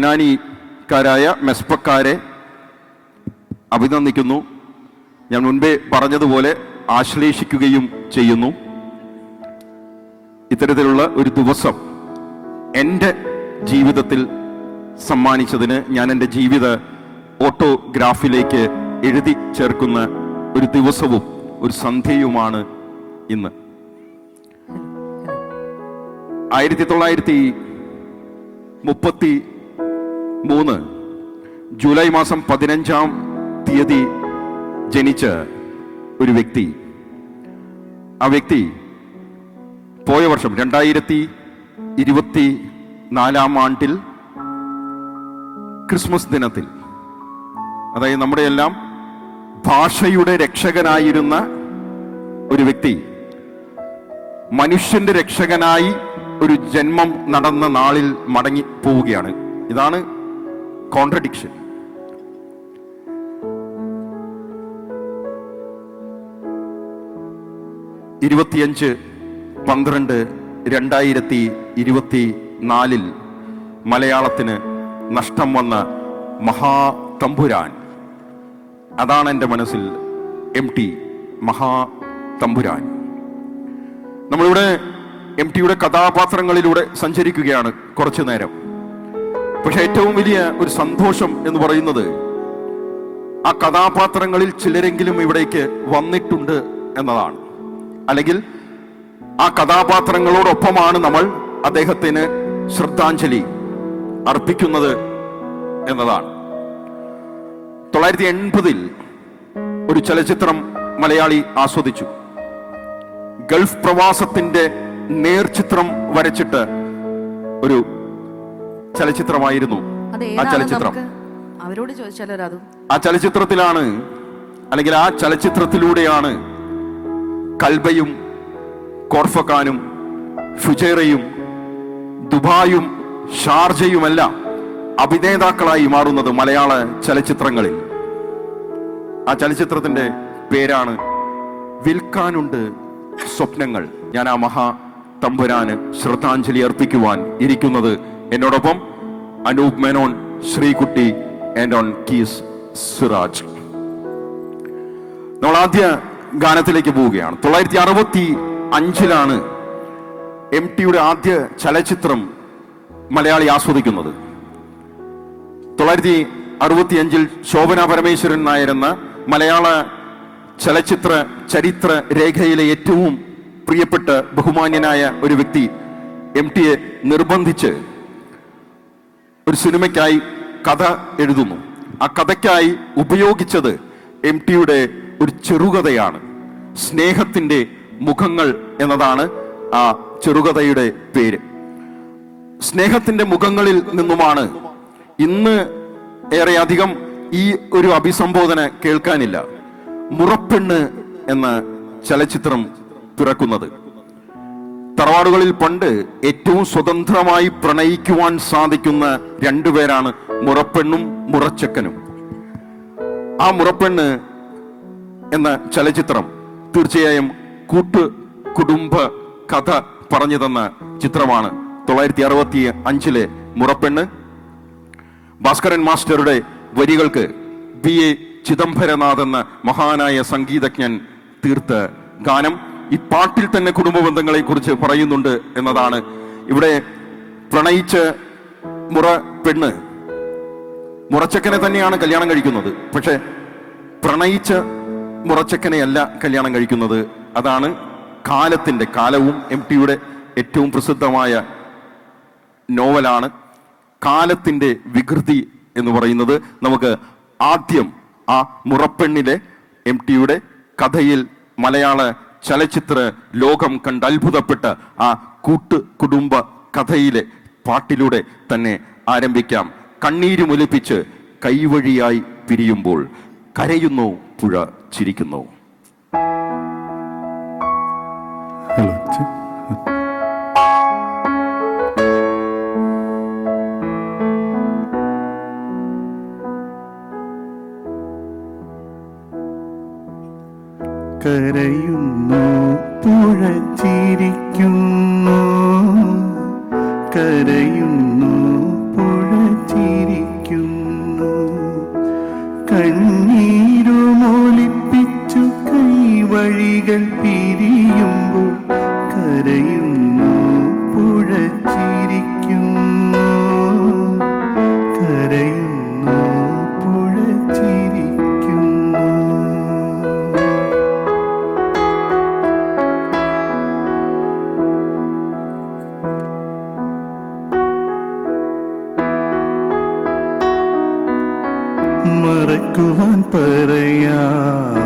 പൊന്നാനിക്കാരായ മെസ്പക്കാരെ അഭിനന്ദിക്കുന്നു. ഞാൻ മുൻപേ പറഞ്ഞതുപോലെ ആശ്ലേഷിക്കുകയും ചെയ്യുന്നു. ഇത്തരത്തിലുള്ള ഒരു ദിവസം എന്റെ ജീവിതത്തിൽ സമ്മാനിച്ചതിന് ഞാൻ എന്റെ ജീവിത ഓട്ടോഗ്രാഫിലേക്ക് എഴുതി ചേർക്കുന്ന ഒരു ദിവസവും ഒരു സന്ധ്യയുമാണ് ഇന്ന്. ആയിരത്തി തൊള്ളായിരത്തി മുപ്പത്തി മൂന്ന്. ജൂലൈ മാസം പതിനഞ്ചാം തീയതി ജനിച്ച ഒരു വ്യക്തി. ആ വ്യക്തി പോയ വർഷം രണ്ടായിരത്തി ഇരുപത്തി നാലാം ആണ്ടിൽ ക്രിസ്മസ് ദിനത്തിൽ അതായത് നമ്മുടെ എല്ലാം ഭാഷയുടെ രക്ഷകനായിരുന്ന ഒരു വ്യക്തി മനുഷ്യന്റെ രക്ഷകനായി ഒരു ജന്മം നടന്ന നാളിൽ മടങ്ങി പോവുകയാണ്. ഇതാണ് കോൺട്രഡിക്ഷൻ ഇരുപത്തിയഞ്ച് പന്ത്രണ്ട് രണ്ടായിരത്തി ഇരുപത്തി നാലിൽ മലയാളത്തിന് നഷ്ടം വന്ന മഹാതമ്പുരാൻ. അതാണ് എന്റെ മനസ്സിൽ എം ടി മഹാതമ്പുരാൻ. നമ്മളിവിടെ എം ടിയുടെ കഥാപാത്രങ്ങളിലൂടെ സഞ്ചരിക്കുകയാണ് കുറച്ചു നേരം. പക്ഷെ ഏറ്റവും വലിയ ഒരു സന്തോഷം എന്ന് പറയുന്നത് ആ കഥാപാത്രങ്ങളിൽ ചിലരെങ്കിലും ഇവിടേക്ക് വന്നിട്ടുണ്ട് എന്നതാണ്. അല്ലെങ്കിൽ ആ കഥാപാത്രങ്ങളോടൊപ്പമാണ് നമ്മൾ അദ്ദേഹത്തിന് ശ്രദ്ധാഞ്ജലി അർപ്പിക്കുന്നത് എന്നതാണ്. തൊള്ളായിരത്തി എൺപതിൽ ഒരു ചലച്ചിത്രം മലയാളി ആസ്വദിച്ചു. ഗൾഫ് പ്രവാസത്തിന്റെ നേർചിത്രം വരച്ചിട്ട് ഒരു ചലച്ചിത്രമായിരുന്നു ആ ചലച്ചിത്രം. അവരോട് ചോദിച്ചാലോ ആ ചലച്ചിത്രത്തിലാണ് അല്ലെങ്കിൽ ആ ചലച്ചിത്രത്തിലൂടെയാണ് കൽബയും കോർഫക്കാനും ഫുജേറയും ദുബായും ഷാർജയുമെല്ലാം അഭിനേതാക്കളായി മാറുന്നത് മലയാള ചലച്ചിത്രങ്ങളിൽ. ആ ചലച്ചിത്രത്തിന്റെ പേരാണ് വിൽക്കാനുണ്ട് സ്വപ്നങ്ങൾ. ഞാൻ ആ മഹാ തമ്പുരാന് ശ്രദ്ധാഞ്ജലി അർപ്പിക്കുവാൻ ഇരിക്കുന്നത് എന്നോടൊപ്പം Anoop Menon Sreekutty and on keys Siraj. നമ്മൾ ആദ്യ ഗാനത്തിലേക്ക് പോവുകയാണ്. തൊള്ളായിരത്തി അറുപത്തി അഞ്ചിലാണ് എം ടിയുടെ ആദ്യ ചലച്ചിത്രം മലയാളി ആസ്വദിക്കുന്നത്. തൊള്ളായിരത്തി അറുപത്തി അഞ്ചിൽ ശോഭന പരമേശ്വരൻ നായരെന്ന മലയാള ചലച്ചിത്ര ചരിത്ര രേഖയിലെ ഏറ്റവും പ്രിയപ്പെട്ട ബഹുമാന്യനായ ഒരു വ്യക്തി എം ടിയെ നിർബന്ധിച്ച് ഒരു സിനിമയ്ക്കായി കഥ എഴുതുന്നു. ആ കഥയ്ക്കായി ഉപയോഗിച്ചത് എം ടിയുടെ ഒരു ചെറുകഥയാണ്. സ്നേഹത്തിന്റെ മുഖങ്ങൾ എന്നതാണ് ആ ചെറുകഥയുടെ പേര്. സ്നേഹത്തിന്റെ മുഖങ്ങളിൽ നിന്നുമാണ് ഇന്ന് ഏറെ അധികം ഈ ഒരു അഭിസംബോധന കേൾക്കാനില്ല. മുറപ്പെണ്ണ് എന്ന ചലച്ചിത്രം പിറക്കുന്നത് തറവാടുകളിൽ പണ്ട് ഏറ്റവും സ്വതന്ത്രമായി പ്രണയിക്കുവാൻ സാധിക്കുന്ന രണ്ടുപേരാണ് മുറപ്പെണ്ണും മുറച്ചക്കനും. ആ മുറപ്പെണ്ണ് എന്ന ചലച്ചിത്രം തീർച്ചയായും കൂട്ട് കുടുംബ കഥ പറഞ്ഞു തന്ന ചിത്രമാണ്. തൊള്ളായിരത്തി അറുപത്തി അഞ്ചിലെ മുറപ്പെണ്ണ്. ഭാസ്കരൻ മാസ്റ്ററുടെ വരികൾക്ക് ബി എ ചിദംബരനാഥ് എന്ന മഹാനായ സംഗീതജ്ഞൻ തീർത്ത ഗാനം. ഈ പാട്ടിൽ തന്നെ കുടുംബ ബന്ധങ്ങളെ കുറിച്ച് പറയുന്നുണ്ട് എന്നതാണ്. ഇവിടെ പ്രണയിച്ച് മുറ പെണ്ണ് മുറച്ചക്കനെ തന്നെയാണ് കല്യാണം കഴിക്കുന്നത്. പക്ഷെ പ്രണയിച്ച മുറച്ചക്കനെയല്ല കല്യാണം കഴിക്കുന്നത്. അതാണ് കാലത്തിന്റെ കാലവും എം ടിയുടെ ഏറ്റവും പ്രസിദ്ധമായ നോവലാണ് കാലത്തിന്റെ വികൃതി എന്ന് പറയുന്നത്. നമുക്ക് ആദ്യം ആ മുറപ്പെണ്ണിലെ എം ടിയുടെ കഥയിൽ മലയാള ചലച്ചിത്ര ലോകം കണ്ട് അത്ഭുതപ്പെട്ട ആ കൂട്ട് കുടുംബ കഥയിലെ പാട്ടിലൂടെ തന്നെ ആരംഭിക്കാം. കണ്ണീരുമൊലിപ്പിച്ച് കൈവഴിയായി പിരിയുമ്പോൾ കരയുന്നു പുഴ ചിരിക്കുന്നു. ഹലോ കരയുന്നു പുഴ ചിരിക്കുന്നു കരയുന്നു. മറക്കുവാൻ പറയാൻ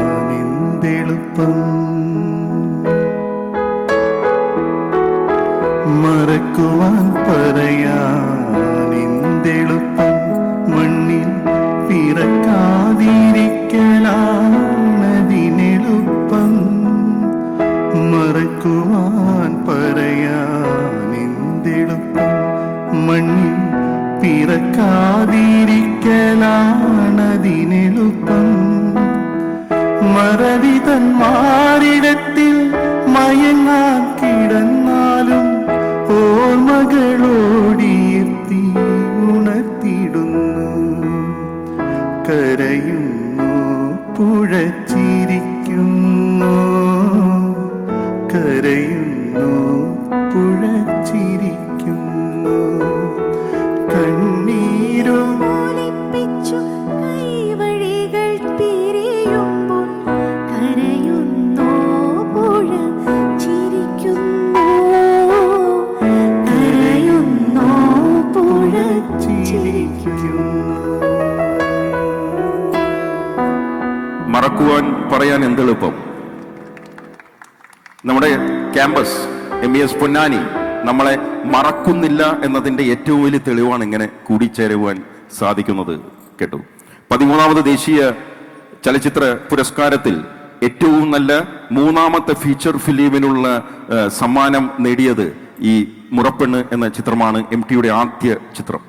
എന്തെളുപ്പം മറക്കുവാൻ പറയാൻ എന്തെളുപ്പം മണ്ണിൽ പിറക്കാതിരിക്കലാണതിനെളുപ്പം. മറക്കുവാൻ പറയാൻ എന്തെളുപ്പം മണ്ണിൽ പിറക്കാതിരിക്കലാണതിനെളുപ്പം. മറവിതൻ മാറിടത്തിൽ മയങ്ങാൻ കിടന്നാലും ഓർമ്മകളോടിയെത്തി ഉണർത്തിടുന്നു കരയുന്നു പുഴച്ചിരിക്കുന്നു. കരയുന്നു മറക്കുവാൻ പറയാൻ എന്തെളുപ്പം? നമ്മുടെ ക്യാമ്പസ് എം എസ് പൊന്നാനി നമ്മളെ മറക്കുന്നില്ല എന്നതിന്റെ ഏറ്റവും വലിയ തെളിവാണ് ഇങ്ങനെ കൂടിച്ചേരുവാൻ സാധിക്കുന്നത്. കേട്ടു. പതിമൂന്നാമത് ദേശീയ ചലച്ചിത്ര പുരസ്കാരത്തിൽ ഏറ്റവും നല്ല മൂന്നാമത്തെ ഫീച്ചർ ഫിലിമിനുള്ള സമ്മാനം നേടിയത് ഈ മുറപ്പെണ്ണ് എന്ന ചിത്രമാണ് എം ടിയുടെ ആദ്യ ചിത്രം.